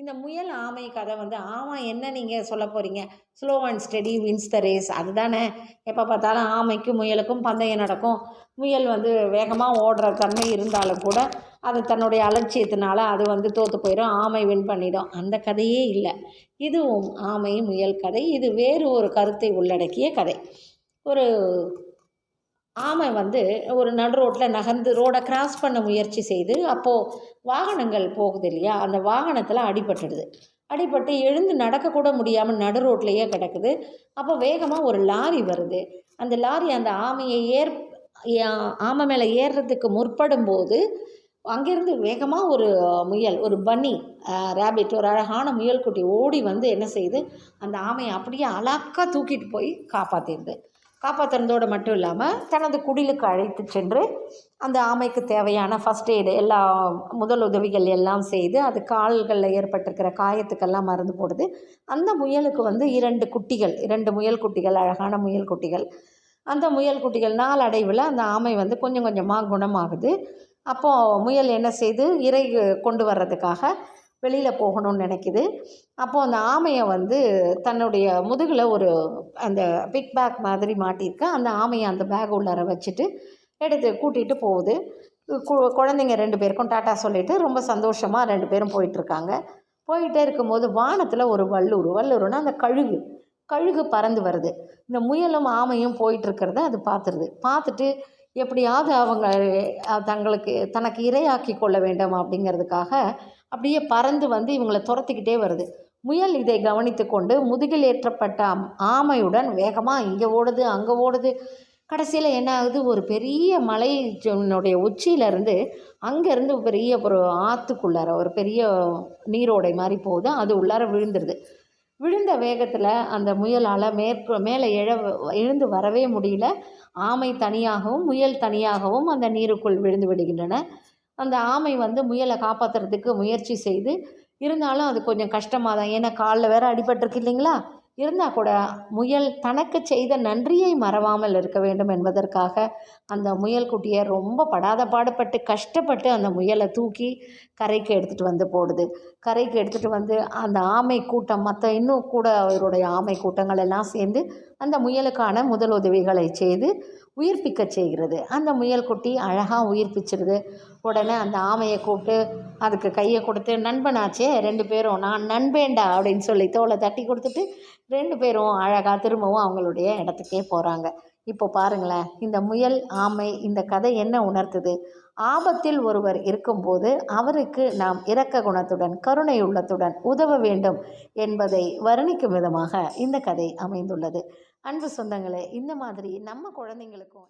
இந்த முயல் ஆமை கதை வந்து ஆமாம் என்ன நீங்கள் சொல்ல போகிறீங்க slow and steady wins the race அதுதானே. எப்போ பார்த்தாலும் ஆமைக்கும் முயலுக்கும் பந்தயம் நடக்கும். முயல் வந்து வேகமாக ஓடுற தன்மை இருந்தாலும் கூட அது தன்னுடைய அலட்சியத்தினால அது வந்து தோற்று போயிடும் ஆமை வின் பண்ணிடும். அந்த கதையே இல்லை. இதுவும் ஆமை முயல் கதை. இது வேறு ஒரு கருத்தை உள்ளடக்கிய கதை. ஒரு ஆமை வந்து ஒரு நடு ரோட்டில் நகர்ந்து ரோடை கிராஸ் பண்ண முயற்சி செய்து அப்போது வாகனங்கள் போகுது இல்லையா? அந்த வாகனத்தில் அடிபட்டுடுது. அடிபட்டு எழுந்து நடக்கக்கூட முடியாமல் நடு ரோட்லேயே கிடக்குது. அப்போ வேகமாக ஒரு லாரி வருது. அந்த லாரி அந்த ஆமையை ஏற் ஆமை மேலே ஏறுறதுக்கு முற்படும் போது அங்கேருந்து வேகமாக ஒரு முயல் ஒரு பன்னி ரேபிட் ஒரு அழகான முயல் குட்டி ஓடி வந்து என்ன செய்யுது அந்த ஆமையை அப்படியே அலாக்கா தூக்கிட்டு போய் காப்பாற்றிடுது காப்பாற்றுறதோடு மட்டும் இல்லாமல் தனது குடிலுக்கு அழைத்து சென்று அந்த ஆமைக்கு தேவையான ஃபஸ்ட் எய்டு எல்லா முதல் உதவிகள் எல்லாம் செய்து அது கால்களில் ஏற்பட்டிருக்கிற காயத்துக்கெல்லாம் மருந்து போடுது. அந்த முயலுக்கு வந்து இரண்டு குட்டிகள் இரண்டு முயல் குட்டிகள் அழகான முயல் குட்டிகள். அந்த முயல் குட்டிகள் நாளடைவில் அந்த ஆமை வந்து கொஞ்சம் கொஞ்சமாக குணமாகுது. அப்போது முயல் என்ன செய்து இறை கொண்டு வர்றதுக்காக வெளியில் போகணும்னு நினைக்குது. அப்போது அந்த ஆமையை வந்து தன்னுடைய முதுகில் ஒரு அந்த பிக் பேக் மாதிரி மாட்டியிருக்க. அந்த ஆமையை அந்த பேக் உள்ளார வச்சுட்டு எடுத்து கூட்டிகிட்டு போகுது. கு- குழந்தைங்க ரெண்டு பேருக்கும் டாட்டா சொல்லிவிட்டு ரொம்ப சந்தோஷமாக ரெண்டு பேரும் போயிட்டுருக்காங்க. போயிட்டே இருக்கும்போது வானத்தில் ஒரு வல்லூர் வல்லூர்னா அந்த கழுகு கழுகு பறந்து வருது. இந்த முயலும் ஆமையும் போயிட்டுருக்கிறத அது பார்த்துருது பார்த்துட்டு எப்படியாவது அவங்க தங்களுக்கு தனக்கு இரையாக்கி கொள்ள வேண்டும் அப்படிங்கிறதுக்காக அப்படியே பறந்து வந்து இவங்களை துரத்திக்கிட்டே வருது. முயல் இதை கவனித்து கொண்டு முதுகில் ஏற்றப்பட்ட ஆமையுடன் வேகமாக இங்கே ஓடுது அங்கே ஓடுது. கடைசியில் என்ன ஆகுது? ஒரு பெரிய மலையினுடைய உச்சியிலேருந்து அங்கேருந்து பெரிய ஒரு ஆற்றுக்குள்ளார ஒரு பெரிய நீரோடை மாதிரி போகுது. அது உள்ளார விழுந்துருது. விழுந்த வேகத்தில் அந்த முயலால் மேற்கு மேலே எழ எழுந்து வரவே முடியல. ஆமை தனியாகவும் முயல் தனியாகவும் அந்த நீருக்குள் விழுந்து விடுகின்றன. அந்த ஆமை வந்து முயலை காப்பாற்றுறதுக்கு முயற்சி செய்து இருந்தாலும் அது கொஞ்சம் கஷ்டமாக தான் ஏன்னா காலில் வேற அடிபட்டிருக்கு இல்லைங்களா? இருந்தால் கூட முயல் தனக்கு செய்த நன்றியை மறவாமல் இருக்க வேண்டும் என்பதற்காக அந்த முயல் குட்டியை ரொம்ப படாத பாடுபட்டு கஷ்டப்பட்டு அந்த முயலை தூக்கி கரைக்கு எடுத்துகிட்டு வந்து போடுது. கரைக்கு எடுத்துகிட்டு வந்து அந்த ஆமை கூட்டம் மற்ற இன்னும் கூட அவருடைய ஆமை கூட்டங்கள் எல்லாம் சேர்ந்து அந்த முயலுக்கான முதல் உதவிகளை செய்து உயிர்ப்பிக்க செய்கிறது. அந்த முயல் குட்டி அழகாக உயிர்ப்பிச்சிருது. உடனே அந்த ஆமையை கூப்பிட்டு அதுக்கு கையை கொடுத்து நண்பனாச்சே ரெண்டு பேரும் நான் நண்பேண்டா அப்படின்னு சொல்லி தோலை தட்டி கொடுத்துட்டு ரெண்டு பேரும் அழகாக திரும்பவும் அவங்களுடைய இடத்துக்கே போகிறாங்க இப்போ பாருங்களேன் இந்த முயல் ஆமை இந்த கதை என்ன உணர்த்துது? ஆபத்தில் ஒருவர் இருக்கும்போது அவருக்கு நாம் இரக்க குணத்துடன் கருணை உள்ளத்துடன் உதவ வேண்டும் என்பதை வர்ணிக்கும் விதமாக இந்த கதை அமைந்துள்ளது. அன்பு சொந்தங்களே இந்த மாதிரி நம்ம குழந்தைங்களுக்கும்